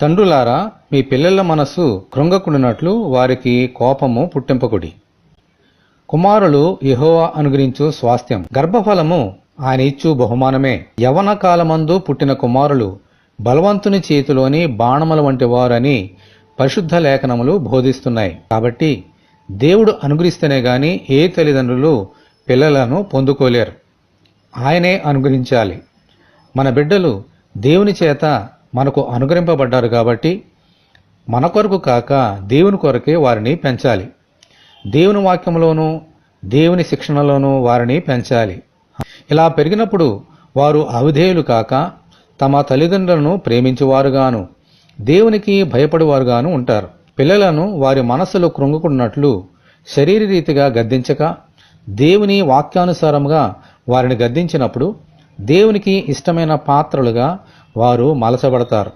తండ్రులారా మీ పిల్లల మనస్సు కృంగకుండినట్లు వారికి కోపము పుట్టింపకుడి. కుమారులు యహోవా అనుగ్రహించు స్వాస్థ్యం. గర్భఫలము ఆయన ఇచ్చు బహుమానమే. యవన కాలమందు పుట్టిన కుమారులు బలవంతుని చేతిలోని బాణముల వంటి వారని పరిశుద్ధ లేఖనములు బోధిస్తున్నాయి. కాబట్టి దేవుడు అనుగ్రహిస్తేనే గాని ఏ తల్లిదండ్రులు పిల్లలను పొందుకోలేరు. ఆయనే అనుగ్రహించాలి. మన బిడ్డలు దేవుని చేత మనకు అనుగ్రహింపబడ్డారు కాబట్టి మన కొరకు కాక దేవుని కొరకే వారిని పెంచాలి. దేవుని వాక్యంలోనూ దేవుని శిక్షణలోనూ వారిని పెంచాలి. ఇలా పెరిగినప్పుడు వారు అవిధేయులు కాక తమ తల్లిదండ్రులను ప్రేమించేవారుగాను దేవునికి భయపడేవారుగాను ఉంటారు. పిల్లలను వారి మనస్సులు కృంగుకున్నట్లు శరీరరీతిగా గద్దించక దేవుని వాక్యానుసారంగా వారిని గద్దించినప్పుడు దేవునికి ఇష్టమైన పాత్రలుగా వారు మలచబడతారు.